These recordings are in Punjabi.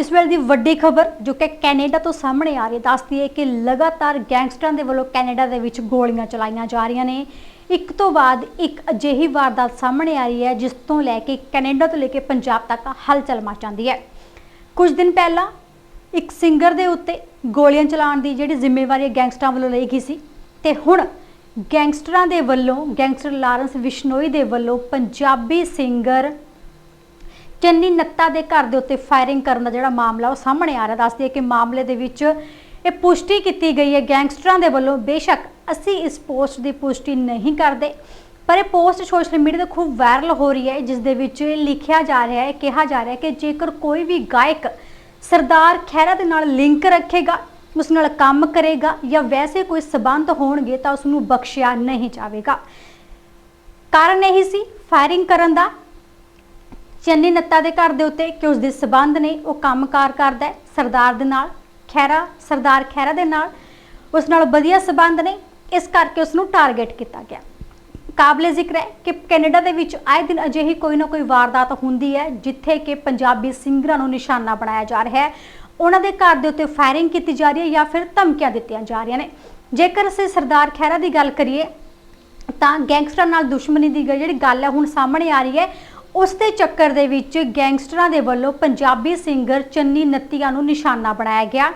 ਇਸ ਵੇਲੇ ਦੀ ਵੱਡੀ ਖਬਰ ਜੋ ਕਿ ਕੈਨੇਡਾ ਤੋਂ ਸਾਹਮਣੇ ਆ ਰਹੀ ਹੈ, ਦੱਸਦੀ ਹੈ ਕਿ ਲਗਾਤਾਰ ਗੈਂਗਸਟਰਾਂ ਦੇ ਵੱਲੋਂ ਕੈਨੇਡਾ ਦੇ ਵਿੱਚ ਗੋਲੀਆਂ ਚਲਾਈਆਂ ਜਾ ਰਹੀਆਂ ਨੇ। ਇੱਕ ਤੋਂ ਬਾਅਦ ਇੱਕ ਅਜਿਹੀ ਵਾਰਦਾਤ ਸਾਹਮਣੇ ਆ ਰਹੀ ਹੈ, ਜਿਸ ਤੋਂ ਲੈ ਕੇ ਕੈਨੇਡਾ ਤੋਂ ਲੈ ਕੇ ਪੰਜਾਬ ਤੱਕ ਹਲਚਲ ਮਚ ਜਾਂਦੀ ਹੈ। ਕੁਝ ਦਿਨ ਪਹਿਲਾਂ ਇੱਕ ਸਿੰਗਰ ਦੇ ਉੱਤੇ ਗੋਲੀਆਂ ਚਲਾਉਣ ਦੀ ਜਿਹੜੀ ਜ਼ਿੰਮੇਵਾਰੀ ਗੈਂਗਸਟਰਾਂ ਵੱਲੋਂ ਲਈ ਗਈ ਸੀ, ਤੇ ਹੁਣ ਗੈਂਗਸਟਰਾਂ ਦੇ ਵੱਲੋਂ, ਗੈਂਗਸਟਰ ਲਾਰੈਂਸ ਵਿਸ਼ਨੋਈ ਦੇ ਵੱਲੋਂ ਪੰਜਾਬੀ ਸਿੰਗਰ ਚੰਨੀ ਨੱਤਾ ਦੇ ਘਰ ਦੇ ਉੱਤੇ ਫਾਇਰਿੰਗ ਕਰਨ ਦਾ ਜਿਹੜਾ ਮਾਮਲਾ ਉਹ ਸਾਹਮਣੇ ਆ ਰਿਹਾ। ਦੱਸਦੀ ਹੈ ਕਿ ਮਾਮਲੇ ਦੇ ਵਿੱਚ ਇਹ ਪੁਸ਼ਟੀ ਕੀਤੀ ਗਈ ਹੈ ਗੈਂਗਸਟਰਾਂ ਦੇ ਵੱਲੋਂ। ਬੇਸ਼ੱਕ ਅਸੀਂ ਇਸ ਪੋਸਟ ਦੀ ਪੁਸ਼ਟੀ ਨਹੀਂ ਕਰਦੇ, ਪਰ ਇਹ ਪੋਸਟ ਸੋਸ਼ਲ ਮੀਡੀਆ ਤੇ ਖੂਬ ਵਾਇਰਲ ਹੋ ਰਹੀ ਹੈ। ਜਿਸ ਦੇ ਵਿੱਚ ਇਹ ਲਿਖਿਆ ਜਾ ਰਿਹਾ ਹੈ, ਕਿਹਾ ਜਾ ਰਿਹਾ ਹੈ ਕਿ ਜੇਕਰ ਕੋਈ ਵੀ ਗਾਇਕ ਸਰਦਾਰ ਖਹਿਰਾ ਦੇ ਨਾਲ ਲਿੰਕ ਰੱਖੇਗਾ, ਉਸ ਨਾਲ ਕੰਮ ਕਰੇਗਾ ਜਾਂ ਵੈਸੇ ਕੋਈ ਸਬੰਧ ਹੋਣਗੇ ਤਾਂ ਉਸ ਨੂੰ ਬਖਸ਼ਿਆ ਨਹੀਂ ਜਾਵੇਗਾ। ਕਾਰਨ ਇਹੀ ਸੀ ਫਾਇਰਿੰਗ ਕਰਨ ਦਾ ਚੰਨੀ ਨੱਤਾ ਦੇ ਘਰ ਦੇ ਉੱਤੇ ਕਿ ਉਸ ਦੇ ਸਬੰਧ ਨੇ ਉਹ ਕੰਮਕਾਰ ਕਰਦਾ ਹੈ, ਸਰਦਾਰ ਦੇ ਨਾਲ ਖੈਰਾ ਸਰਦਾਰ ਖੈਰਾ ਦੇ ਨਾਲ, ਉਸ ਨਾਲ ਵਧੀਆ ਸਬੰਧ ਨੇ, ਇਸ ਕਰਕੇ ਉਸ ਨੂੰ ਟਾਰਗੇਟ ਕੀਤਾ ਗਿਆ। ਕਾਬਲੇ ਜ਼ਿਕਰ ਹੈ ਕਿ ਕੈਨੇਡਾ ਦੇ ਵਿੱਚ ਆਏ ਦਿਨ ਅਜਿਹੀ ਕੋਈ ਨਾ ਕੋਈ ਵਾਰਦਾਤ ਹੁੰਦੀ ਹੈ, ਜਿੱਥੇ ਕਿ ਪੰਜਾਬੀ ਸਿੰਗਰਾਂ ਨੂੰ ਨਿਸ਼ਾਨਾ ਬਣਾਇਆ ਜਾ ਰਿਹਾ ਹੈ। ਉਹਨਾਂ ਦੇ ਘਰ ਦੇ ਉੱਤੇ ਫਾਇਰਿੰਗ ਕੀਤੀ ਜਾ ਰਹੀ ਹੈ ਜਾਂ ਫਿਰ ਧਮਕੀਆਂ ਦਿੱਤੀਆਂ ਜਾ ਰਹੀਆਂ ਨੇ। ਜੇਕਰ ਅਸੀਂ ਸਰਦਾਰ ਖੈਰਾ ਦੀ ਗੱਲ ਕਰੀਏ, ਤਾਂ ਗੈਂਗਸਟਰ ਨਾਲ ਦੁਸ਼ਮਣੀ ਦੀ ਜਿਹੜੀ ਗੱਲ ਹੈ, ਹੁਣ ਸਾਹਮਣੇ ਆ ਰਹੀ ਹੈ। ਉਸ ਦੇ ਚੱਕਰ ਦੇ ਵਿੱਚ ਗੈਂਗਸਟਰਾਂ ਦੇ ਵੱਲੋਂ ਪੰਜਾਬੀ ਸਿੰਗਰ ਚੰਨੀ ਨੱਤੀਆ ਨੂੰ ਨਿਸ਼ਾਨਾ ਬਣਾਇਆ ਗਿਆ।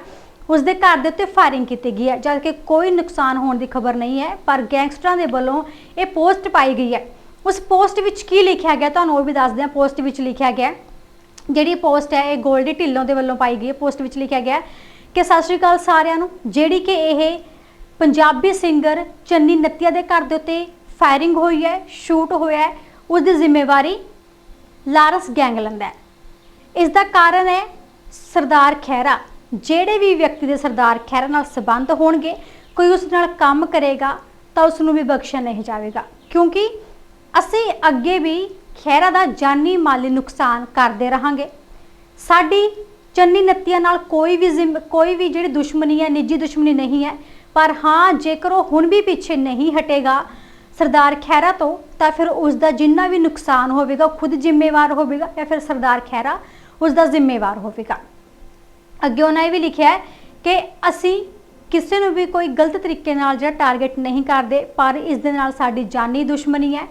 ਉਸ ਦੇ ਘਰ ਦੇ ਉੱਤੇ ਫਾਇਰਿੰਗ ਕੀਤੀ ਗਈ ਹੈ, ਜਦਕਿ ਕੋਈ ਨੁਕਸਾਨ ਹੋਣ ਦੀ ਖਬਰ ਨਹੀਂ ਹੈ, ਪਰ ਗੈਂਗਸਟਰਾਂ ਦੇ ਵੱਲੋਂ ਇਹ ਪੋਸਟ ਪਾਈ ਗਈ ਹੈ। ਉਸ ਪੋਸਟ ਵਿੱਚ ਕੀ ਲਿਖਿਆ ਗਿਆ, ਤੁਹਾਨੂੰ ਉਹ ਵੀ ਦੱਸਦੇ ਹਾਂ ਪੋਸਟ ਵਿੱਚ ਲਿਖਿਆ ਗਿਆ। ਜਿਹੜੀ ਪੋਸਟ ਹੈ, ਇਹ ਗੋਲਡੀ ਢਿੱਲੋਂ ਦੇ ਵੱਲੋਂ ਪਾਈ ਗਈ ਹੈ। ਪੋਸਟ ਵਿੱਚ ਲਿਖਿਆ ਗਿਆ ਕਿ, ਸਤਿ ਸ਼੍ਰੀ ਅਕਾਲ ਸਾਰਿਆਂ ਨੂੰ, ਜਿਹੜੀ ਕਿ ਇਹ ਪੰਜਾਬੀ ਸਿੰਗਰ ਚੰਨੀ ਨੱਤੀਆ ਦੇ ਘਰ ਦੇ ਉੱਤੇ ਫਾਇਰਿੰਗ ਹੋਈ ਹੈ, ਸ਼ੂਟ ਹੋਇਆ ਹੈ, ਉਸ ਦੀ ਜ਼ਿੰਮੇਵਾਰੀ ਲਾਰਸ ਗੈਂਗ ਲੈਂਦਾ ਹੈ। ਇਸ ਦਾ ਕਾਰਨ ਹੈ ਸਰਦਾਰ ਖਹਿਰਾ। ਜਿਹੜੇ ਵੀ ਵਿਅਕਤੀ ਦੇ ਸਰਦਾਰ ਖਹਿਰਾ ਨਾਲ ਸੰਬੰਧ ਹੋਣਗੇ, ਕੋਈ ਉਸ ਨਾਲ ਕੰਮ ਕਰੇਗਾ, ਤਾਂ ਉਸ ਨੂੰ ਵੀ ਬਖਸ਼ਿਆ ਨਹੀਂ ਜਾਵੇਗਾ। ਕਿਉਂਕਿ ਅਸੀਂ ਅੱਗੇ ਵੀ ਖਹਿਰਾ ਦਾ ਜਾਨੀ ਮਾਲੀ ਨੁਕਸਾਨ ਕਰਦੇ ਰਹਾਂਗੇ। ਸਾਡੀ ਚੰਨੀ ਨੱਤੀਆਂ ਨਾਲ ਕੋਈ ਵੀ ਜ਼ਿੰਮ- ਕੋਈ ਵੀ ਜਿਹੜੀ ਦੁਸ਼ਮਣੀ ਹੈ, ਨਿੱਜੀ ਦੁਸ਼ਮਣੀ ਨਹੀਂ ਹੈ। ਪਰ ਹਾਂ, ਜੇਕਰ ਉਹ ਹੁਣ ਵੀ ਪਿੱਛੇ ਨਹੀਂ ਹਟੇਗਾ ਸਰਦਾਰ ਖਹਿਰਾ ਤੋਂ, ਤਾਂ ਫਿਰ ਉਸ ਦਾ ਜਿੰਨਾ ਵੀ ਨੁਕਸਾਨ ਹੋਵੇਗਾ, ਉਹ ਖੁਦ ਜ਼ਿੰਮੇਵਾਰ ਹੋਵੇਗਾ ਜਾਂ ਫਿਰ ਸਰਦਾਰ ਖਹਿਰਾ ਉਸ ਦਾ ਜ਼ਿੰਮੇਵਾਰ ਹੋਵੇਗਾ। ਅੱਗੇ ਉਹਨਾਂ ਇਹ ਵੀ ਲਿਖਿਆ ਹੈ ਕਿ ਅਸੀਂ ਕਿਸੇ ਨੂੰ ਵੀ ਕੋਈ ਗਲਤ ਤਰੀਕੇ ਨਾਲ ਜਿਹੜਾ ਟਾਰਗੇਟ ਨਹੀਂ ਕਰਦੇ, ਪਰ ਇਸ ਦੇ ਨਾਲ ਸਾਡੀ ਜਾਨੀ ਦੁਸ਼ਮਣੀ ਹੈ।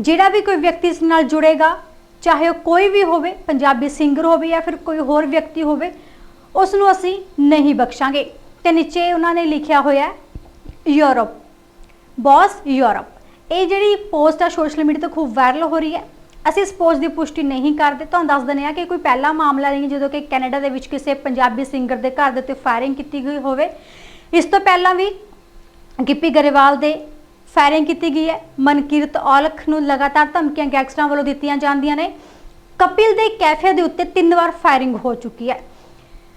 ਜਿਹੜਾ ਵੀ ਕੋਈ ਵਿਅਕਤੀ ਇਸ ਨਾਲ ਜੁੜੇਗਾ, ਚਾਹੇ ਉਹ ਕੋਈ ਵੀ ਹੋਵੇ, ਪੰਜਾਬੀ ਸਿੰਗਰ ਹੋਵੇ ਜਾਂ ਫਿਰ ਕੋਈ ਹੋਰ ਵਿਅਕਤੀ ਹੋਵੇ ਉਸ ਨੂੰ ਅਸੀਂ ਨਹੀਂ ਬਖਸ਼ਾਂਗੇ। ਤੇ ਨੀਚੇ ਉਹਨਾਂ ਨੇ ਲਿਖਿਆ ਹੋਇਆ ਹੈ, ਯੂਰਪ ਬੌਸ ਯੂਰਪ। ਇਹ ਜਿਹੜੀ ਪੋਸਟ ਆ, ਸੋਸ਼ਲ ਮੀਡੀਆ ਤੇ ਖੂਬ ਵਾਇਰਲ ਹੋ ਰਹੀ ਹੈ। ਅਸੀਂ ਇਸ ਪੋਸਟ ਦੀ ਪੁਸ਼ਟੀ ਨਹੀਂ ਕਰਦੇ। ਤੁਹਾਨੂੰ ਦੱਸ ਦਿੰਦੇ ਹਾਂ ਕਿ ਕੋਈ ਪਹਿਲਾ ਮਾਮਲਾ ਨਹੀਂ, ਜਦੋਂ ਕਿ ਕੈਨੇਡਾ ਦੇ ਵਿੱਚ ਕਿਸੇ ਪੰਜਾਬੀ ਸਿੰਗਰ ਦੇ ਘਰ ਦੇ ਉੱਤੇ ਫਾਇਰਿੰਗ ਕੀਤੀ ਗਈ ਹੋਵੇ। ਇਸ ਤੋਂ ਪਹਿਲਾਂ ਵੀ ਗਿੱਪੀ ਗਰੇਵਾਲ ਦੇ ਫਾਇਰਿੰਗ ਕੀਤੀ ਗਈ ਹੈ। ਮਨਕੀਰਤ ਔਲਖ ਨੂੰ ਲਗਾਤਾਰ ਧਮਕੀਆਂ ਗੈਂਗਸਟਰਾਂ ਵੱਲੋਂ ਦਿੱਤੀਆਂ ਜਾਂਦੀਆਂ ਨੇ। ਕਪਿਲ ਦੇ ਕੈਫੇ ਦੇ ਉੱਤੇ ਤਿੰਨ ਵਾਰ ਫਾਇਰਿੰਗ ਹੋ ਚੁੱਕੀ ਹੈ।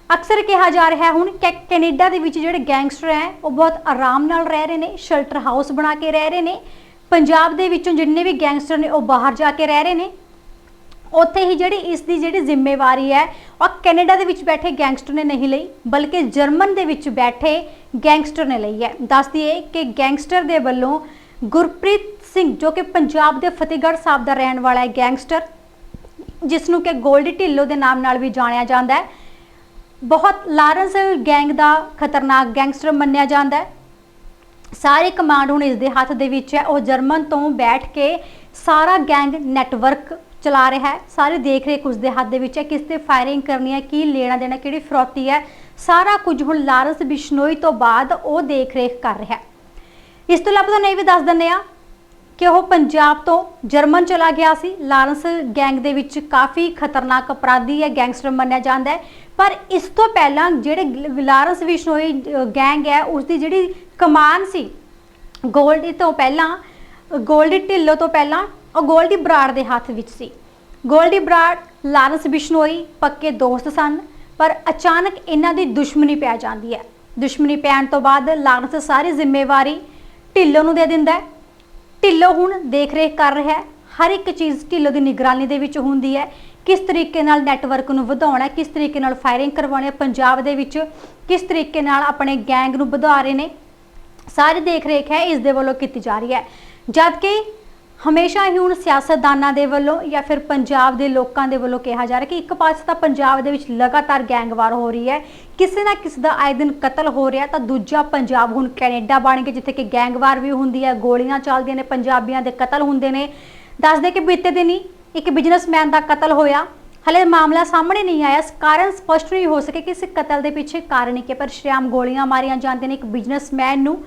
ਅਕਸਰ ਕਿਹਾ ਜਾ ਰਿਹਾ ਹੁਣ ਕਿ ਕੈਨੇਡਾ ਦੇ ਵਿੱਚ ਜਿਹੜੇ ਗੈਂਗਸਟਰ ਹੈ, ਉਹ ਬਹੁਤ ਆਰਾਮ ਨਾਲ ਰਹਿ ਰਹੇ ਨੇ, ਸ਼ੈਲਟਰ ਹਾਊਸ ਬਣਾ ਕੇ ਰਹਿ ਰਹੇ ਨੇ। ਪੰਜਾਬ ਦੇ ਵਿੱਚੋਂ ਜਿੰਨੇ ਵੀ ਗੈਂਗਸਟਰ ਨੇ, ਉਹ ਬਾਹਰ ਜਾ ਕੇ ਰਹਿ ਰਹੇ ਨੇ। ਉੱਥੇ ਹੀ ਜਿਹੜੀ ਇਸ ਦੀ ਜਿਹੜੀ ਜ਼ਿੰਮੇਵਾਰੀ ਹੈ, ਉਹ ਕੈਨੇਡਾ ਦੇ ਵਿੱਚ ਬੈਠੇ ਗੈਂਗਸਟਰ ਨੇ ਨਹੀਂ ਲਈ, ਬਲਕਿ ਜਰਮਨ ਦੇ ਵਿੱਚ ਬੈਠੇ ਗੈਂਗਸਟਰ ਨੇ ਲਈ ਹੈ। ਦੱਸਦੀ ਹੈ ਕਿ ਗੈਂਗਸਟਰ ਦੇ ਵੱਲੋਂ ਗੁਰਪ੍ਰੀਤ ਸਿੰਘ, ਜੋ ਕਿ ਪੰਜਾਬ ਦੇ ਫਤਿਹਗੜ੍ਹ ਸਾਹਿਬ ਦਾ ਰਹਿਣ ਵਾਲਾ ਹੈ ਗੈਂਗਸਟਰ, ਜਿਸ ਨੂੰ ਕਿ ਗੋਲਡੀ ਢਿੱਲੋਂ ਦੇ ਨਾਮ ਨਾਲ ਵੀ ਜਾਣਿਆ ਜਾਂਦਾ ਹੈ ਬਹੁਤ ਲਾਰੈਂਸ ਗੈਂਗ ਦਾ ਖਤਰਨਾਕ ਗੈਂਗਸਟਰ ਮੰਨਿਆ ਜਾਂਦਾ ਹੈ। ਸਾਰੀ ਕਮਾਂਡ ਹੁਣ ਇਸ ਦੇ ਹੱਥ ਦੇ ਵਿੱਚ ਹੈ। ਉਹ ਜਰਮਨ ਤੋਂ ਬੈਠ ਕੇ ਸਾਰਾ ਗੈਂਗ ਨੈਟਵਰਕ ਚਲਾ ਰਿਹਾ ਹੈ। ਸਾਰੀ ਦੇਖ ਰੇਖ ਉਸ ਦੇ ਹੱਥ ਦੇ ਵਿੱਚ ਹੈ। ਕਿਸ ਤੇ ਫਾਇਰਿੰਗ ਕਰਨੀ ਹੈ, ਕੀ ਲੈਣਾ ਦੇਣਾ, ਕਿਹੜੀ ਫਰੋਤੀ ਹੈ। ਸਾਰਾ ਕੁਝ ਹੁਣ ਲਾਰੈਂਸ ਬਿਸ਼ਨੋਈ ਤੋਂ ਬਾਅਦ ਉਹ ਦੇਖ ਰੇਖ ਕਰ ਰਿਹਾ ਹੈ। ਇਸ ਤੋਂ ਇਲਾਵਾ ਤੁਹਾਨੂੰ ਇਹ ਵੀ ਦੱਸ ਦਿੰਦੇ ਆ ਕਿ ਉਹ ਪੰਜਾਬ ਤੋਂ ਜਰਮਨ ਚਲਾ ਗਿਆ ਸੀ। ਲਾਰੈਂਸ ਗੈਂਗ ਦੇ ਵਿੱਚ ਕਾਫੀ ਖਤਰਨਾਕ ਅਪਰਾਧੀ ਹੈ ਗੈਂਗਸਟਰ ਮੰਨਿਆ ਜਾਂਦਾ ਹੈ। ਪਰ ਇਸ ਤੋਂ ਪਹਿਲਾਂ ਜਿਹੜੇ ਗ- ਲਾਰੈਂਸ ਬਿਸ਼ਨੋਈ ਗੈਂਗ ਹੈ ਉਸ ਦੀ ਜਿਹੜੀ ਕਮਾਨ ਸੀ, ਗੋਲਡੀ ਤੋਂ ਪਹਿਲਾਂ, ਗੋਲਡੀ ਢਿੱਲੋਂ ਤੋਂ ਪਹਿਲਾਂ, ਉਹ ਗੋਲਡੀ ਬਰਾੜ ਦੇ ਹੱਥ ਵਿੱਚ ਸੀ। ਗੋਲਡੀ ਬਰਾੜ, ਲਾਰੈਂਸ ਬਿਸ਼ਨੋਈ ਪੱਕੇ ਦੋਸਤ ਸਨ, ਪਰ ਅਚਾਨਕ ਇਹਨਾਂ ਦੀ ਦੁਸ਼ਮਣੀ ਪੈ ਜਾਂਦੀ ਹੈ। ਦੁਸ਼ਮਣੀ ਪੈਣ ਤੋਂ ਬਾਅਦ ਲਾਰੈਂਸ ਸਾਰੀ ਜ਼ਿੰਮੇਵਾਰੀ ਢਿੱਲੋਂ ਨੂੰ ਦੇ ਦਿੰਦਾ ਹੈ। ਢਿੱਲੋਂ ਹੁਣ ਦੇਖ ਰੇਖ ਕਰ ਰਿਹਾ ਹੈ। ਹਰ ਇੱਕ ਚੀਜ਼ ਢਿੱਲੋਂ ਦੀ ਨਿਗਰਾਨੀ ਦੇ ਵਿੱਚ ਹੁੰਦੀ ਹੈ। ਕਿਸ ਤਰੀਕੇ ਨਾਲ ਨੈਟਵਰਕ ਨੂੰ ਵਧਾਉਣਾ ਕਿਸ ਤਰੀਕੇ ਨਾਲ ਫਾਇਰਿੰਗ ਕਰਵਾਉਣੀ ਹੈ, ਪੰਜਾਬ ਦੇ ਵਿੱਚ ਕਿਸ ਤਰੀਕੇ ਨਾਲ ਆਪਣੇ ਗੈਂਗ ਨੂੰ ਵਧਾ ਰਹੇ ਨੇ। ਸਾਰੀ ਦੇਖ ਰੇਖ ਹੈ, ਇਸ ਦੇ ਵੱਲੋਂ ਕੀਤੀ ਜਾ ਰਹੀ ਹੈ। ਜਦਕਿ ਹਮੇਸ਼ਾ ਹੀ ਹੁਣ ਸਿਆਸਤਦਾਨਾਂ ਦੇ ਵੱਲੋਂ ਜਾਂ ਫਿਰ ਪੰਜਾਬ ਦੇ ਲੋਕਾਂ ਦੇ ਵੱਲੋਂ ਕਿਹਾ ਜਾ ਰਿਹਾ ਕਿ ਇੱਕ ਪਾਸੇ ਤਾਂ ਪੰਜਾਬ ਦੇ ਵਿੱਚ ਲਗਾਤਾਰ ਗੈਂਗਵਾਰ ਹੋ ਰਹੀ ਹੈ, ਕਿਸੇ ਨਾ ਕਿਸੇ ਦਾ ਆਏ ਦਿਨ ਕਤਲ ਹੋ ਰਿਹਾ, ਤਾਂ ਦੂਜਾ ਪੰਜਾਬ ਹੁਣ ਕੈਨੇਡਾ ਬਣ ਗਿਆ, ਜਿੱਥੇ ਕਿ ਗੈਂਗਵਾਰ ਵੀ ਹੁੰਦੀ ਹੈ, ਗੋਲੀਆਂ ਚੱਲਦੀਆਂ ਨੇ, ਪੰਜਾਬੀਆਂ ਦੇ ਕਤਲ ਹੁੰਦੇ ਨੇ। ਦੱਸਦੇ ਕਿ ਬੀਤੇ ਦਿਨ ਹੀ ਇੱਕ ਬਿਜ਼ਨਸਮੈਨ ਦਾ ਕਤਲ ਹੋਇਆ, ਹਲੇ ਮਾਮਲਾ ਸਾਹਮਣੇ ਨਹੀਂ ਆਇਆ ਕਾਰਨ ਸਪਸ਼ਟ ਨਹੀਂ ਹੋ ਸਕੇ ਕਿ ਇਸ ਕਤਲ ਦੇ ਪਿੱਛੇ ਕਾਰਨ ਕੀ ਹੈ, ਪਰ ਸ਼੍ਰਿਆਮ ਗੋਲੀਆਂ ਮਾਰੀਆਂ ਜਾਂਦੀਆਂ ਨੇ ਇੱਕ ਬਿਜ਼ਨਸਮੈਨ ਨੂੰ,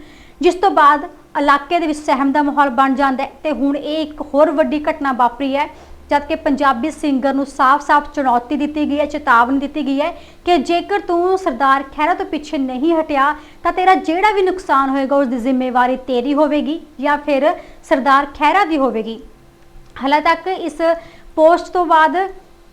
ਜਿਸ ਤੋਂ ਬਾਅਦ ਇਲਾਕੇ ਦੇ ਵਿੱਚ ਸਹਿਮ ਦਾ ਮਾਹੌਲ ਬਣ ਜਾਂਦਾ ਹੈ ਤੇ ਹੁਣ ਇਹ ਇੱਕ ਹੋਰ ਵੱਡੀ ਘਟਨਾ ਵਾਪਰੀ ਹੈ ਜਦ ਕਿ ਪੰਜਾਬੀ ਸਿੰਗਰ ਨੂੰ ਸਾਫ਼-ਸਾਫ਼ ਚੁਣੌਤੀ ਦਿੱਤੀ ਗਈ ਹੈ, ਚੇਤਾਵਨੀ ਦਿੱਤੀ ਗਈ ਹੈ ਕਿ ਜੇਕਰ ਤੂੰ ਸਰਦਾਰ ਖਹਿਰਾ ਤੋਂ ਪਿੱਛੇ ਨਹੀਂ ਹਟਿਆ, ਤਾਂ ਤੇਰਾ ਜਿਹੜਾ ਵੀ ਨੁਕਸਾਨ ਹੋਏਗਾ ਉਸ ਦੀ ਜ਼ਿੰਮੇਵਾਰੀ ਤੇਰੀ ਹੋਵੇਗੀ ਜਾਂ ਫਿਰ ਸਰਦਾਰ ਖਹਿਰਾ ਦੀ ਹੋਵੇਗੀ। ਹਾਲੇ ਤੱਕ ਇਸ ਪੋਸਟ ਤੋਂ ਬਾਅਦ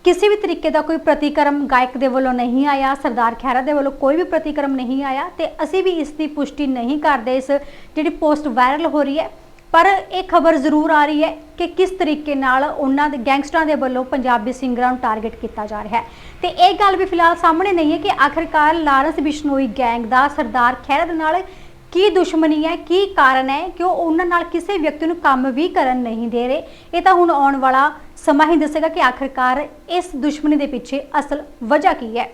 ਕਿਸੇ ਵੀ ਤਰੀਕੇ ਦਾ ਕੋਈ ਪ੍ਰਤੀਕਰਮ ਗਾਇਕ ਦੇ ਵੱਲੋਂ ਨਹੀਂ ਆਇਆ, ਸਰਦਾਰ ਖਹਿਰਾ ਦੇ ਵੱਲੋਂ ਕੋਈ ਵੀ ਪ੍ਰਤੀਕਰਮ ਨਹੀਂ ਆਇਆ ਤੇ ਅਸੀਂ ਵੀ ਇਸ ਦੀ ਪੁਸ਼ਟੀ ਨਹੀਂ ਕਰਦੇ, ਇਸ ਜਿਹੜੀ ਪੋਸਟ ਵਾਇਰਲ ਹੋ ਰਹੀ ਹੈ। ਪਰ ਇਹ ਖਬਰ ਜ਼ਰੂਰ ਆ ਰਹੀ ਹੈ ਕਿ ਕਿਸ ਤਰੀਕੇ ਨਾਲ ਉਹਨਾਂ ਦੇ ਗੈਂਗਸਟਰਾਂ ਦੇ ਵੱਲੋਂ ਪੰਜਾਬੀ ਸਿੰਗਰਾਂ ਨੂੰ ਟਾਰਗੇਟ ਕੀਤਾ ਜਾ ਰਿਹਾ ਹੈ। ਤੇ ਇਹ ਗੱਲ ਵੀ ਫਿਲਹਾਲ ਸਾਹਮਣੇ ਨਹੀਂ ਹੈ ਕਿ ਆਖਿਰਕਾਰ ਲਾਰੈਂਸ ਬਿਸ਼ਨੋਈ ਗੈਂਗ ਦਾ ਸਰਦਾਰ ਖਹਿਰਾ ਦੇ ਨਾਲ ਕੀ ਦੁਸ਼ਮਣੀ ਹੈ, ਕੀ ਕਾਰਨ ਹੈ ਕਿ ਉਹ ਉਹਨਾਂ ਨਾਲ ਕਿਸੇ ਵਿਅਕਤੀ ਨੂੰ ਕੰਮ ਵੀ ਕਰਨ ਨਹੀਂ ਦੇ ਰਹੇ। ਇਹ ਤਾਂ ਹੁਣ ਆਉਣ ਵਾਲਾ ਸਮਾਂ ਹੀ ਦੱਸੇਗਾ ਕਿ ਆਖਿਰਕਾਰ ਇਸ ਦੁਸ਼ਮਣੀ ਦੇ ਪਿੱਛੇ ਅਸਲ ਵਜ੍ਹਾ ਕੀ ਹੈ।